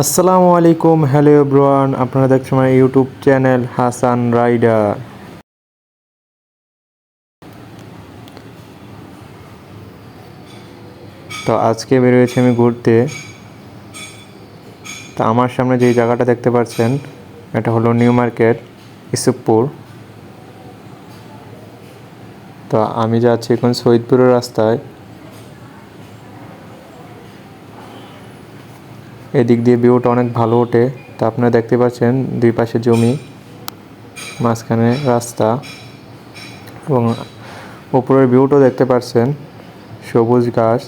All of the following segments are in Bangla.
আসসালামু আলাইকুম, হ্যালো ব্রোয়ান আপনারা দেখছেন আমার ইউটিউব চ্যানেল হাসান রাইডার। তো আজকে বেরিয়েছি আমি ঘুরতে। তো আমার সামনে যেই জায়গাটা দেখতে পাচ্ছেন, এটা হলো নিউ মার্কেট, ইসুপপুর। তো আমি যাচ্ছি এখন শহীদপুরের রাস্তায়। এদিক দিয়ে ভিউটা অনেক ভালো ওঠে। তা আপনারা দেখতে পাচ্ছেন দুই পাশে জমি, মাঝখানে রাস্তা এবং উপরের ভিউটাও দেখতে পাচ্ছেন, সবুজ ঘাস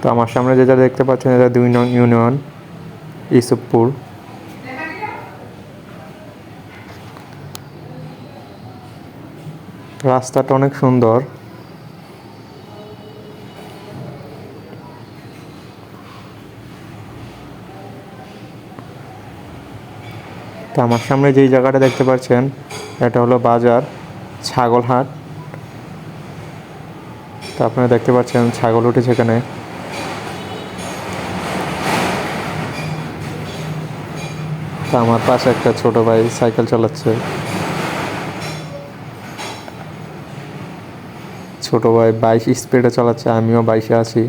তো আমার সামনে যেটা দেখতে পাচ্ছেন, এটা দুই নং ইউনিয়ন। ইসুপপুর রাস্তাটা অনেক সুন্দর। তো আমার সামনে যেই জায়গাটা দেখতে পাচ্ছেন, এটা হলো বাজার, ছাগলহাট। তো আপনারা দেখতে পাচ্ছেন, ছাগল উঠেছে এখানে। আমার পাশে একটা ছোট ভাই সাইকেল চালাচ্ছে। ছোট ভাই বাইশ স্পিডে চালাচ্ছে, আমিও বাইশে আছি।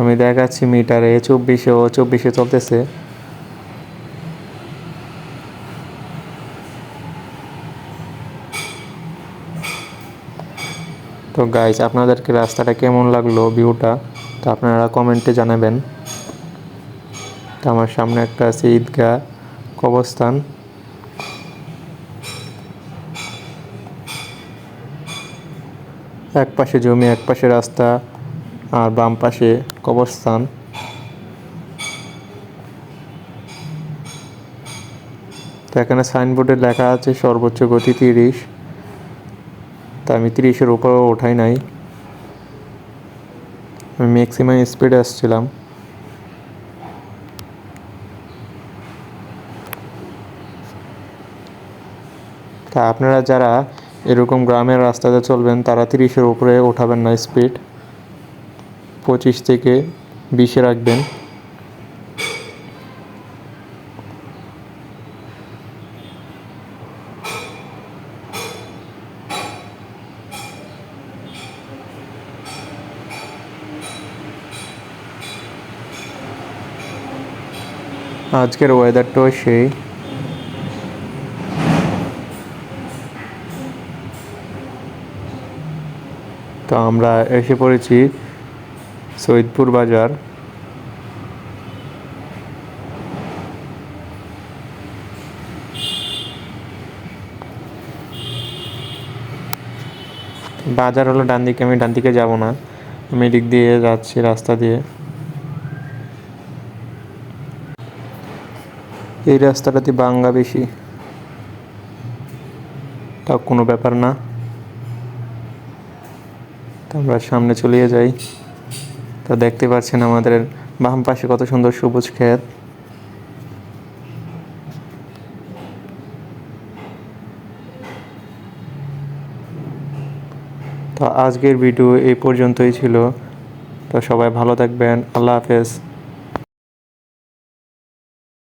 আমি দেখাচ্ছি মিটারে, চব্বিশে ও চব্বিশে চলতেছে। তো গাইজ আপনাদেরকে রাস্তাটা কেমন লাগল ভিউটা তো আপনারা কমেন্টে জানাবেন। তো আমার সামনে একটা আছে ঈদগাহ কবরস্থান। এক পাশে জমি, এক পাশে রাস্তা, আর বাম পাশে কবরস্থান। তো এখানে সাইনবোর্ডে লেখা আছে সর্বোচ্চ গতি তিরিশ। তা আমি তিরিশের উপরেও ওঠাই নাই। আমি ম্যাক্সিমাম স্পিডে আসছিলাম। তা আপনারা যারা এরকম গ্রামের রাস্তাতে চলবেন, তারা তিরিশের উপরে ওঠাবেন না স্পিড পঁচিশ থেকে বিশে রাখবেন। আজকের ওয়েদারটাও সেই। তো আমরা এসে পড়েছি সৈয়দপুর বাজার। বাজার হলো ডান দিকে আমি ডান দিকে যাব না। আমি এদিক দিয়ে যাচ্ছি, রাস্তা দিয়ে। এই রাস্তাটাতে বাঙ্গা বেশি। তা কোনো ব্যাপার না। আমরা সামনে চলে যাই। তো দেখতে পাচ্ছেন আমাদের বাম পাশে কত সুন্দর সবুজ ক্ষেত। তো আজকের ভিডিও এই পর্যন্তই ছিল। তো সবাই ভালো থাকবেন। আল্লাহ হাফেজ।